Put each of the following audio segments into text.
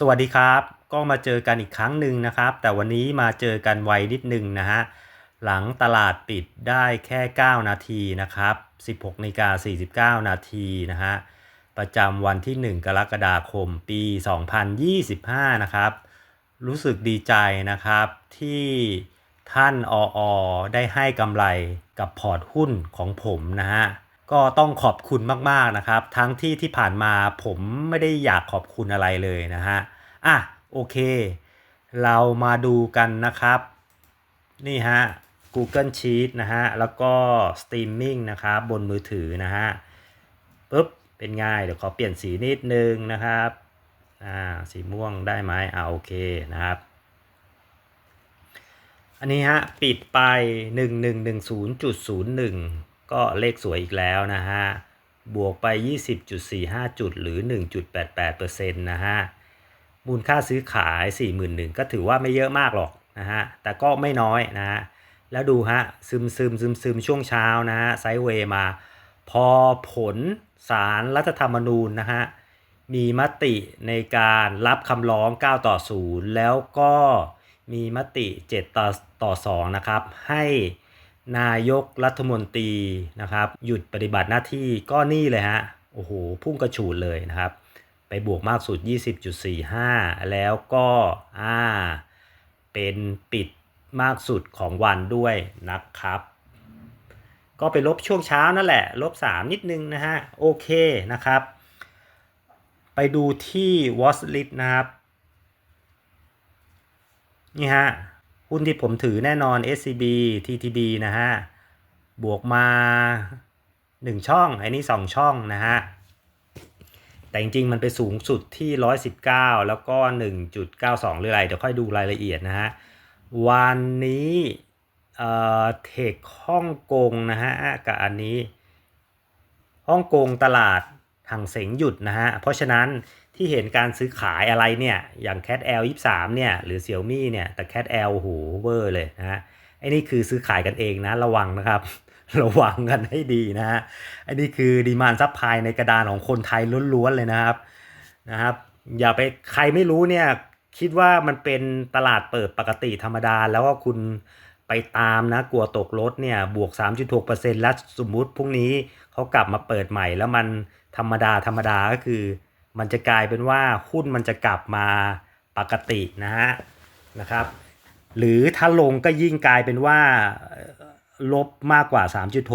สวัสดีครับ ก็มาเจอกันอีกครั้งหนึ่งนะครับ แต่วันนี้มาเจอกันไวนิดนึงนะฮะ หลังตลาดปิดได้แค่ 9 นาทีนะครับ 16นาฬิกา49 นาทีนะฮะ ประจำวันที่ 1 กรกฎาคมปี 2025 นะครับ รู้สึกดีใจนะครับที่ท่านออได้ให้กำไรกับพอร์ตหุ้นของผมนะฮะ ก็ต้องขอบคุณมากๆนะครับ ทั้งที่ที่ผ่านมาผมไม่ได้อยากขอบคุณอะไรเลยนะฮะอะโอเค เรามาดูกันนะครับ นี่ฮะ Google Sheet นะฮะ แล้วก็ Streaming นะครับ บนมือถือนะฮะปุ๊บ เป็นไง่ายเดี๋ยวขอเปลี่ยนสีนิดนึงนะครับอ่าสีม่วงได้ไหมอ่าโอเคนะครับ อันนี้ฮะ ปิดไป 1110.01 ก็เลขสวยอีกแล้วนะฮะ บวกไป 20.45 จุดหรือ 1.88%นะฮะ มูลค่าซื้อขาย 41,000 ก็ถือว่าไม่เยอะมากหรอกนะฮะ แต่ก็ไม่น้อยนะฮะ แล้วดูฮะ ซึมซึมซึมซึมช่วงเช้านะฮะ ไซเวย์มา พอผลสารรัฐธรรมนูญนะฮะ มีมติในการรับคำร้อง 9 ต่อ 0 แล้วก็มีมติ 7 ต่อต่อ 2 นะครับ ให้ นายกรัฐมนตรีนะครับ หยุดปฏิบัติหน้าที่ก็นี่เลยฮะ โอ้โห พุ่งกระฉูดเลยนะครับ ไปบวกมากสุด 20.45 แล้วก็อ่าเป็นปิดมากสุดของวันด้วยนะครับ ก็ไปลบช่วงเช้านั่นแหละ ลบ 3 นิดนึงนะฮะ โอเคนะครับ ไปดูที่ watch list นะครับ นี่ฮะ หุ้นที่ผมถือแน่นอน SCB TTB นะฮะ บวกมา 1 ช่องไอ้นี่2ช่องนะฮะ แต่จริงๆ มันไปสูงสุดที่ 119 แล้วก็ 1.92 หรืออะไร เดี๋ยวค่อยดูรายละเอียดนะฮะ วันนี้เอ่อเทคฮ่องกงนะฮะ กับอันนี้ฮ่องกงตลาดห่างเสงหยุดนะฮะ เพราะฉะนั้น ที่เห็นการซื้อขายอะไรเนี่ย อย่าง Cat L 23เนี่ย หรือ Xiaomi เนี่ย แต่ Cat L โหเวอร์เลยนะฮะไอ้นี่คือซื้อขายกันเองนะ ระวังนะครับ ระวังกันให้ดีนะฮะไอ้นี่คือดีมานซับพายในกระดานของคนไทยล้วนๆเลยนะครับนะครับ อย่าไปใครไม่รู้เนี่ย คิดว่ามันเป็นตลาดเปิดปกติธรรมดา แล้วก็คุณไปตามนะ กลัวตกรถเนี่ย บวก 3.6%แล้วสมมุติพรุ่งนี้เขากลับมาเปิดใหม่แล้วมันธรรมดาธรรมดาก็คือ มันจะกลายเป็นว่าหุ้นมันจะกลับมาปกตินะฮะนะครับ หรือถ้าลงก็ยิ่งกลายเป็นว่าลบมากกว่า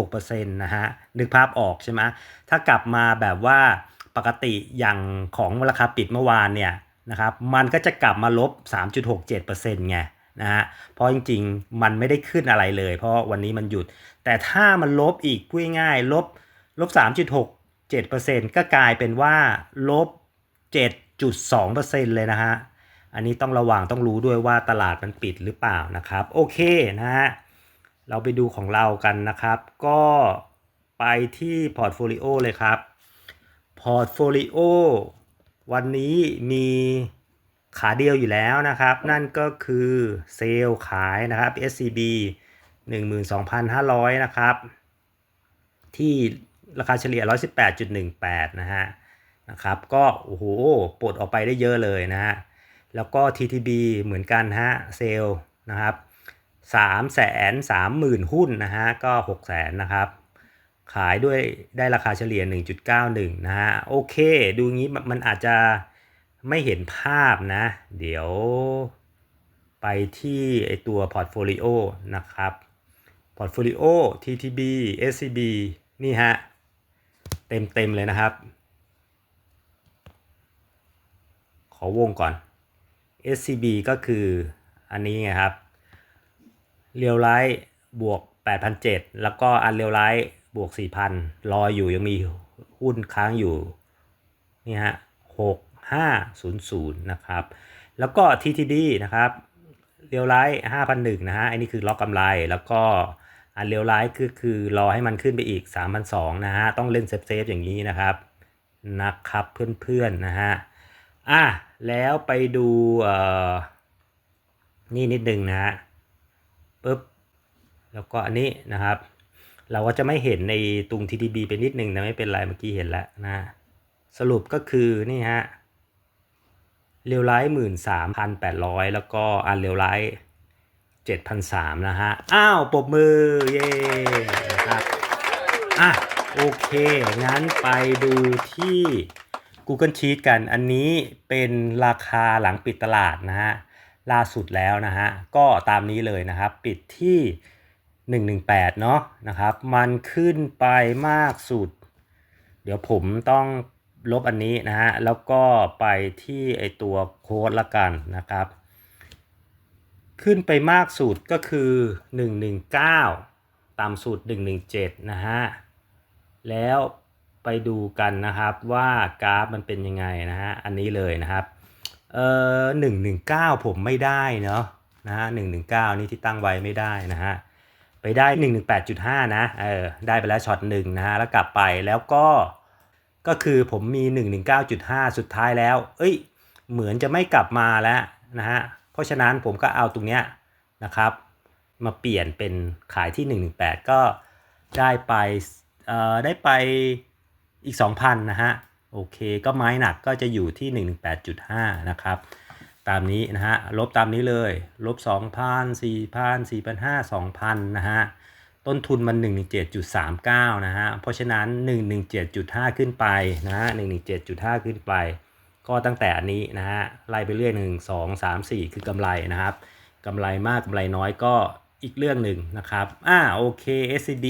3.6%นะฮะนึกภาพออกใช่ไหมถ้ากลับมาแบบว่าปกติอย่างของราคาปิดเมื่อวานเนี่ยนะครับมันก็จะกลับมาลบ 3.67%ไงนะฮะเพราะจริงๆ มันไม่ได้ขึ้นอะไรเลย เพราะวันนี้มันหยุด แต่ถ้ามันลบอีกพูดง่ายๆลบลบ 7%ก็กลายเป็นว่าลบ 7.2%เลยนะฮะ อันนี้ต้องระวังต้องรู้ด้วยว่าตลาดมันปิดหรือเปล่านะครับ โอเคนะฮะ เราไปดูของเรากันนะครับ ก็ไปที่พอร์ตโฟลิโอเลยครับ พอร์ตโฟลิโอวันนี้มีขาเดียวอยู่แล้วนะครับ นั่นก็คือเซลล์ขายนะครับ SCB 12,500 นะครับ ที่ ราคาเฉลี่ย 118.18 นะฮะนะครับก็โอ้โหปลดออกไปได้เยอะเลยนะฮะแล้วก็ TTB เหมือนกันฮะเซลนะครับ3 3 0 0 0 0หุ้นนะฮะก็6 0 0 0 0นะครับ ขายด้วยได้ราคาเฉลี่ย 1.91 นะฮะโอเค ดูงี้มันอาจจะไม่เห็นภาพนะ เดี๋ยวไปที่ไอตัวพอร์ตโฟลิโอนะครับพอร์ตโฟลิโอ TTB SCB นี่ฮะ เต็มเต็มเลยนะครับ ขอวงก่อน SCB ก็คืออันนี้ไงครับ เรียวไลท์บวก8,700แล้วก็อันเรียวไลท์บวก 4,000 รออยู่ยังมีหุ้นค้างอยู่ นี่ฮะ 6500 นะครับ แล้วก็ TTD นะครับเรียวไลท์5,001นะฮะอันนี้คือล็อกกำไรแล้วก็ อันเรียวไลท์คือคือรอให้มันขึ้นไปอีก 3,200นะฮะ ต้องเล่นเซฟๆอย่างนี้นะครับ นะครับเพื่อนๆนะฮะ อะ แล้วไปดูเอ่อนี่นิดนึงนะฮะปุ๊บ แล้วก็อันนี้นะครับ เราก็จะไม่เห็นในตรง TTB ไปนิดนึงนะไม่เป็นไรเมื่อกี้เห็นแล้วนะ สรุปก็คือนี่ฮะเรียวไลท์หมื่นสามพันแปดร้อยแล้วก็อันเรียวไลท์ เจ็ดพันสามนะฮะ อ้าวปรบมือ เย้นะครับอะโอเค งั้นไปดูที่ Google Sheet กัน อันนี้เป็นราคาหลังปิดตลาดนะฮะ ล่าสุดแล้วนะฮะ ก็ตามนี้เลยนะครับ ปิดที่ 118 เนาะนะครับ มันขึ้นไปมากสุด เดี๋ยวผมต้องลบอันนี้นะฮะ แล้วก็ไปที่ไอตัวโค้ดละกันนะครับ ขึ้นไปมากสุดก็คือ 119 ต่ำสุด 117 นะฮะ แล้วไปดูกันนะครับว่ากราฟมันเป็นยังไงนะฮะ อันนี้เลยนะครับ เอ่อ119 ผมไม่ได้เนาะนะฮะ119 นี่ที่ตั้งไว้ไม่ได้นะฮะ ไปได้ 118.5 นะ เออ ได้ไปแล้วช็อตหนึ่งนะฮะ แล้วกลับไปแล้วก็ ก็คือผมมี 119.5 สุดท้ายแล้ว เอ้ย เหมือนจะไม่กลับมาแล้วนะฮะ ราะฉะนั้นผมก็เอาตรงเนี้ยนะครับ มาเปลี่ยนเป็นขายที่ 118 ก็ได้ไปเอ่อได้ไปอีก 2,000 นะฮะ โอเค ก็ไม้หนักก็จะอยู่ที่ 118.5 นะครับ ตามนี้นะฮะ ลบตามนี้เลย ลบ 2,000 4,000 4,500 2,000 นะฮะ ต้นทุนมัน 117.39 นะฮะ เพราะฉะนั้น 117.5 ขึ้นไปนะฮะ 117.5 ขึ้นไป ก็ตั้งแต่อันนี้นะฮะไล่ไปเรื่อย1 2 3 4คือกำไรนะครับกำไรมากกำไรน้อยก็อีกเรื่องหนึ่งนะครับอ่าโอเค SCB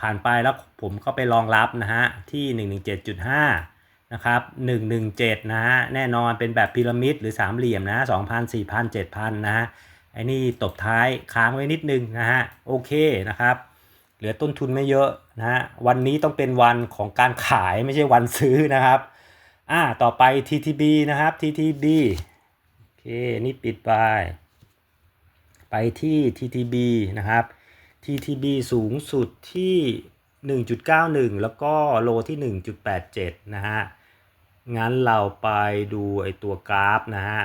ผ่านไปแล้วผมก็ไปรองรับนะฮะที่ 117.5 นะครับ 117 นะฮะ แน่นอนเป็นแบบพีระมิดหรือสามเหลี่ยมนะ 2,000 4,000 7,000 นะฮะ ไอ้นี่ตบท้ายค้างไว้นิดนึงนะฮะ โอเคนะครับ เหลือต้นทุนไม่เยอะนะฮะ วันนี้ต้องเป็นวันของการขายไม่ใช่วันซื้อนะครับ อ่าต่อไป TTB นะครับ TTB โอเค นี่ปิดไป ไปที่ TTB นะครับ TTB สูงสุดที่ 1.91 แล้วก็โลที่ 1.87 นะฮะ งั้นเราไปดูไอตัวกราฟนะฮะ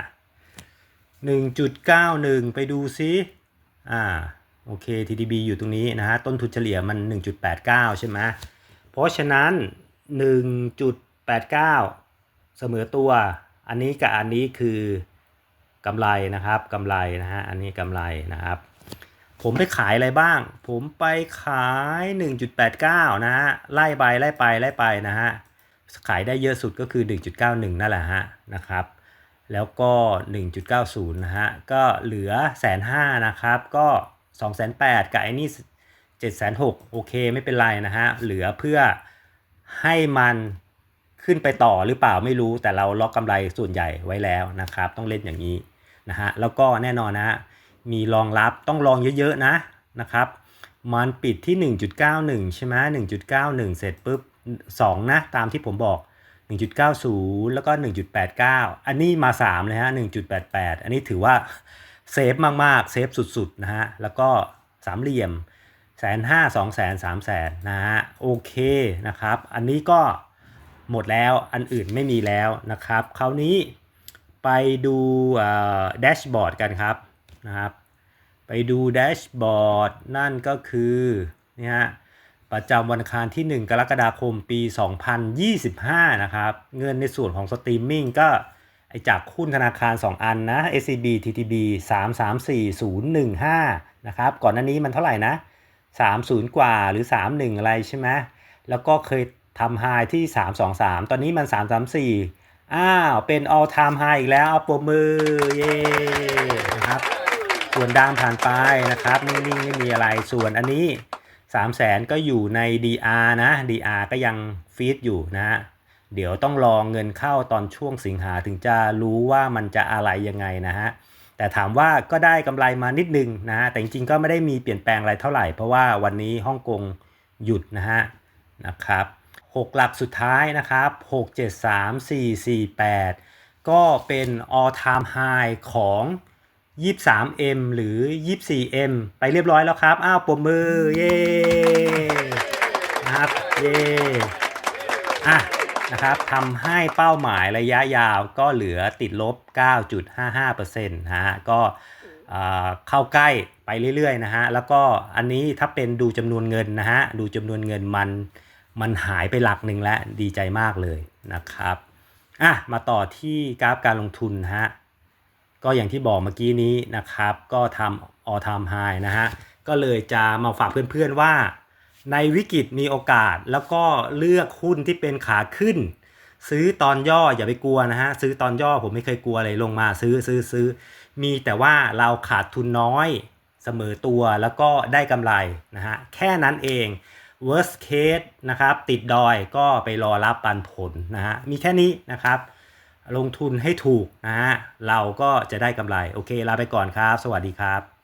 1.91 ไปดูซิ อ่า โอเค TTB อยู่ตรงนี้นะฮะ ต้นทุนเฉลี่ยมัน 1.89 ใช่ไหมเพราะฉะนั้น 1.89 เสมอตัว อันนี้กับอันนี้คือกำไรนะครับกำไรนะฮะอันนี้กำไรนะครับ ผมไปขายอะไรบ้าง ผมไปขาย 1.89 นะฮะไล่ไปไล่ไปไล่ไปนะฮะขายได้เยอะสุดก็คือ 1.91 นั่นแหละฮะนะครับแล้วก็ 1.90 นะฮะ ก็เหลือแสนห้านะครับ ก็2 8 0 0 0กับไอ้นี่7 6 0 0โอเคไม่เป็นไรนะฮะ เหลือเพื่อให้มัน ขึ้นไปต่อหรือเปล่าไม่รู้แต่เราล็อกกำไรส่วนใหญ่ไว้แล้วนะครับ ต้องเล่นอย่างนี้นะฮะแล้วก็แน่นอนนะฮะมีรองรับต้องลองเยอะๆนะนะครับมันปิดที่ 1.91 ใช่ไหม1.91 เสร็จปุ๊บ 2 นะ ตามที่ผมบอก 1.90 แล้วก็ 1.89 อันนี้มา 3 เลยฮะ 1.88 อันนี้ถือว่าเซฟมาก ๆ เซฟสุด ๆ นะฮะ แล้วก็สามเหลี่ยมแสนห้าสองแสนสามแสนนะฮะ โอเคนะครับ อันนี้ก็ หมดแล้วอันอื่นไม่มีแล้วนะครับ คราวนี้ไปดูแดชบอร์ดกันครับนะครับ ไปดูแดชบอร์ดนั่นก็คือนี่ฮะประจำวันอังคารที่ 1 กรกฎาคมปี 2025 นะครับ เงินในส่วนของสตรีมมิ่งก็ไอจากหุ้นธนาคาร 2 อันนะ SCB TTB 334015 นะครับ ก่อนหน้านี้มันเท่าไหร่นะ 30 กว่าหรือ 31 อะไรใช่ไหมแล้วก็เคย ทำไฮที่ 323 ตอนนี้มัน 334 อ้าว เป็น all time high อีกแล้ว เอาปรบมือ เย้นะครับ ส่วนดามผ่านไปนะครับ นิ่งๆ ไม่มีอะไร ส่วนอันนี้ 3 0 0แสนก็อยู่ใน DR นะ DR ก็ยังฟีดอยู่นะฮะเดี๋ยวต้องรองเงินเข้าตอนช่วงสิงหาถึงจะรู้ว่ามันจะอะไรยังไงนะฮะ แต่ถามว่าก็ได้กำไรมานิดนึงนะฮะ แต่จริงๆ ก็ไม่ได้มีเปลี่ยนแปลงอะไรเท่าไหร่ เพราะว่าวันนี้ฮ่องกงหยุดนะฮะ นะครับ 6 หลักสุดท้ายนะครับ 6 7 3 4 4 8 ก็เป็น all time high ของ 23M หรือ 24M ไปเรียบร้อยแล้วครับ อ้าวปมมือ เย้นะครับ เย้อะนะครับทำให้เป้าหมายระยะยาวก็เหลือติดลบ 9.55%นะฮะ ก็เข้าใกล้ไปเรื่อยๆนะฮะ แล้วก็อันนี้ถ้าเป็นดูจำนวนเงินนะฮะ ดูจำนวนเงินมัน มันหายไปหลักหนึ่งแล้วดีใจมากเลยนะครับอะมาต่อที่กราฟการลงทุนฮะก็อย่างที่บอกเมื่อกี้นี้นะครับ ก็ทำ all time high นะฮะก็เลยจะมาฝากเพื่อนๆว่า ในวิกฤตมีโอกาสแล้วก็เลือกหุ้นที่เป็นขาขึ้น ซื้อตอนย่ออย่าไปกลัวนะฮะซื้อตอนย่อผมไม่เคยกลัวเลยลงมาซื้อซื้อซื้อมีแต่ว่าเราขาดทุนน้อยเสมอตัวแล้วก็ได้กำไรนะฮะแค่นั้นเอง worst case นะครับติดดอยก็ไปรอรับปันผลนะฮะมีแค่นี้นะครับ ลงทุนให้ถูกนะฮะเราก็จะได้กำไร โอเคลาไปก่อนครับ สวัสดีครับ